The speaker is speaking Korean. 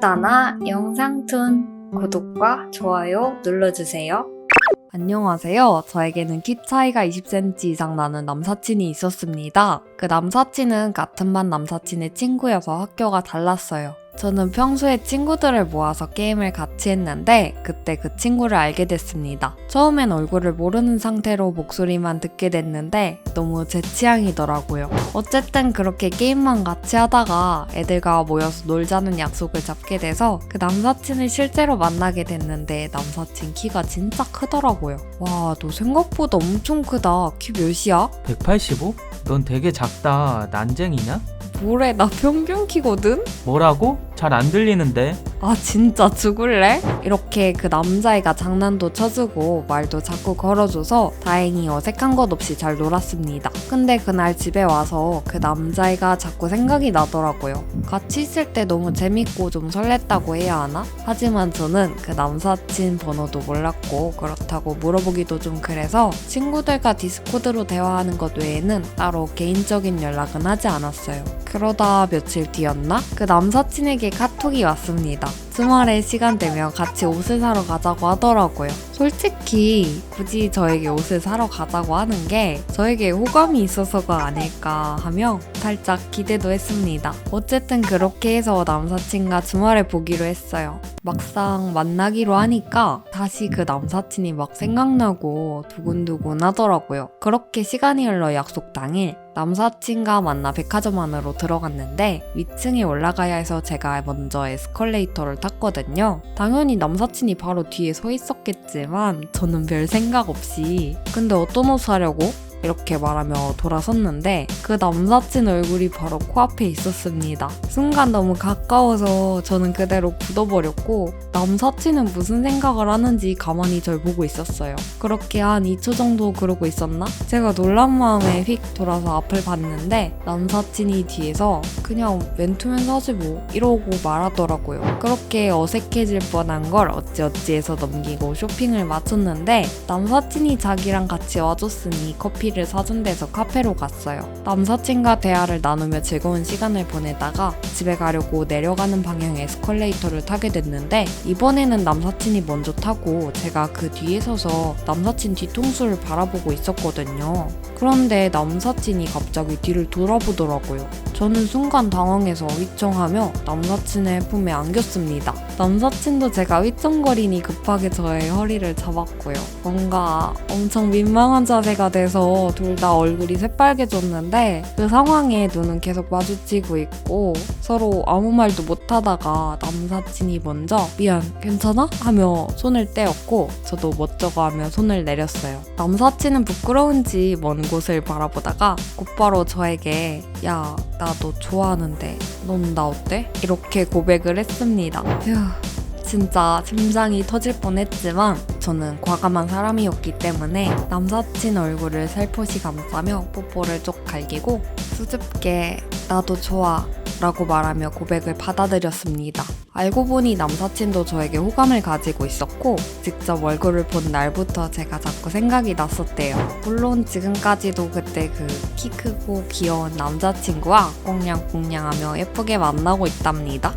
둘다나 영상툰 구독과 좋아요 눌러주세요. 안녕하세요. 저에게는 키 차이가 20cm 이상 나는 남사친이 있었습니다. 그 남사친은 같은 반 남사친의 친구여서 학교가 달랐어요. 저는 평소에 친구들을 모아서 게임을 같이 했는데 그때 그 친구를 알게 됐습니다. 처음엔 얼굴을 모르는 상태로 목소리만 듣게 됐는데 너무 제 취향이더라고요. 어쨌든 그렇게 게임만 같이 하다가 애들과 모여서 놀자는 약속을 잡게 돼서 그 남사친을 실제로 만나게 됐는데 남사친 키가 진짜 크더라고요. 와, 너 생각보다 엄청 크다. 키 몇이야? 185? 넌 되게 작다. 난쟁이냐? 뭐래, 나 평균 키거든? 뭐라고? 잘 안 들리는데. 아 진짜 죽을래? 이렇게 그 남자애가 장난도 쳐주고 말도 자꾸 걸어줘서 다행히 어색한 것 없이 잘 놀았습니다. 근데 그날 집에 와서 그 남자애가 자꾸 생각이 나더라고요. 같이 있을 때 너무 재밌고 좀 설렜다고 해야 하나? 하지만 저는 그 남사친 번호도 몰랐고 그렇다고 물어보기도 좀 그래서 친구들과 디스코드로 대화하는 것 외에는 따로 개인적인 연락은 하지 않았어요. 그러다 며칠 뒤였나? 그 남사친에게 카톡이 왔습니다. 주말에 시간 되면 같이 옷을 사러 가자고 하더라고요. 솔직히 굳이 저에게 옷을 사러 가자고 하는 게 저에게 호감이 있어서가 아닐까 하며 살짝 기대도 했습니다. 어쨌든 그렇게 해서 남사친과 주말에 보기로 했어요. 막상 만나기로 하니까 다시 그 남사친이 막 생각나고 두근두근 하더라고요. 그렇게 시간이 흘러 약속 당일 남사친과 만나 백화점 안으로 들어갔는데 위층에 올라가야 해서 제가 먼저 에스컬레이터를 탔거든요. 당연히 남사친이 바로 뒤에 서 있었겠지만 저는 별 생각 없이 근데 어떤 옷 사려고? 이렇게 말하며 돌아섰는데 그 남사친 얼굴이 바로 코앞에 있었습니다. 순간 너무 가까워서 저는 그대로 굳어버렸고 남사친은 무슨 생각을 하는지 가만히 절 보고 있었어요. 그렇게 한 2초 정도 그러고 있었나? 제가 놀란 마음에 휙 돌아서 앞을 봤는데 남사친이 뒤에서 그냥 맨투맨 사지 뭐 이러고 말하더라고요. 그렇게 어색해질 뻔한 걸 어찌어찌해서 넘기고 쇼핑을 마쳤는데 남사친이 자기랑 같이 와줬으니 커피 를 사준 데서 카페로 갔어요. 남사친과 대화를 나누며 즐거운 시간을 보내다가 집에 가려고 내려가는 방향의 에스컬레이터를 타게 됐는데 이번에는 남사친이 먼저 타고 제가 그 뒤에 서서 남사친 뒤통수를 바라보고 있었거든요. 그런데 남사친이 갑자기 뒤를 돌아보더라고요. 저는 순간 당황해서 휘청하며 남사친의 품에 안겼습니다. 남사친도 제가 휘청거리니 급하게 저의 허리를 잡았고요. 뭔가 엄청 민망한 자세가 돼서 둘 다 얼굴이 새빨개졌는데 그 상황에 눈은 계속 마주치고 있고 서로 아무 말도 못하다가 남사친이 먼저 미안 괜찮아? 하며 손을 떼었고 저도 멋쩍어 하며 손을 내렸어요. 남사친은 부끄러운지 먼 곳을 바라보다가 곧바로 저에게 야 나 너 좋아하는데 넌 나 어때? 이렇게 고백을 했습니다. 휴 진짜 심장이 터질 뻔했지만 저는 과감한 사람이었기 때문에 남사친 얼굴을 살포시 감싸며 뽀뽀를 쪽 갈기고 수줍게 나도 좋아 라고 말하며 고백을 받아들였습니다. 알고 보니 남사친도 저에게 호감을 가지고 있었고 직접 얼굴을 본 날부터 제가 자꾸 생각이 났었대요. 물론 지금까지도 그때 그 키 크고 귀여운 남자친구와 꽁냥꽁냥하며 예쁘게 만나고 있답니다.